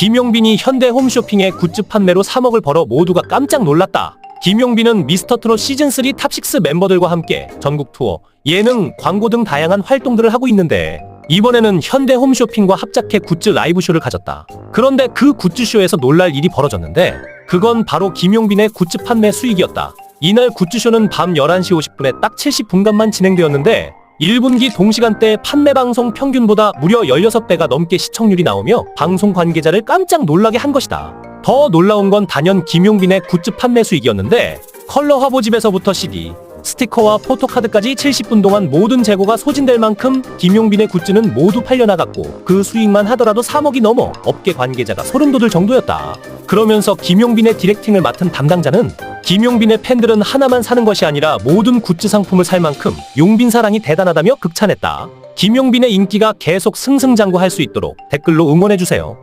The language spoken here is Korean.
김용빈이 현대 홈쇼핑의 굿즈 판매로 3억을 벌어 모두가 깜짝 놀랐다. 김용빈은 미스터트롯 시즌3 탑6 멤버들과 함께 전국 투어, 예능, 광고 등 다양한 활동들을 하고 있는데 이번에는 현대 홈쇼핑과 합작해 굿즈 라이브쇼를 가졌다. 그런데 그 굿즈쇼에서 놀랄 일이 벌어졌는데 그건 바로 김용빈의 굿즈 판매 수익이었다. 이날 굿즈쇼는 밤 11시 50분에 딱 70분간만 진행되었는데 1분기 동시간대 판매 방송 평균보다 무려 16배가 넘게 시청률이 나오며 방송 관계자를 깜짝 놀라게 한 것이다. 더 놀라운 건 단연 김용빈의 굿즈 판매 수익이었는데 컬러 화보집에서부터 CD, 스티커와 포토카드까지 70분 동안 모든 재고가 소진될 만큼 김용빈의 굿즈는 모두 팔려나갔고 그 수익만 하더라도 3억이 넘어 업계 관계자가 소름 돋을 정도였다. 그러면서 김용빈의 디렉팅을 맡은 담당자는 김용빈의 팬들은 하나만 사는 것이 아니라 모든 굿즈 상품을 살 만큼 용빈 사랑이 대단하다며 극찬했다. 김용빈의 인기가 계속 승승장구할 수 있도록 댓글로 응원해주세요.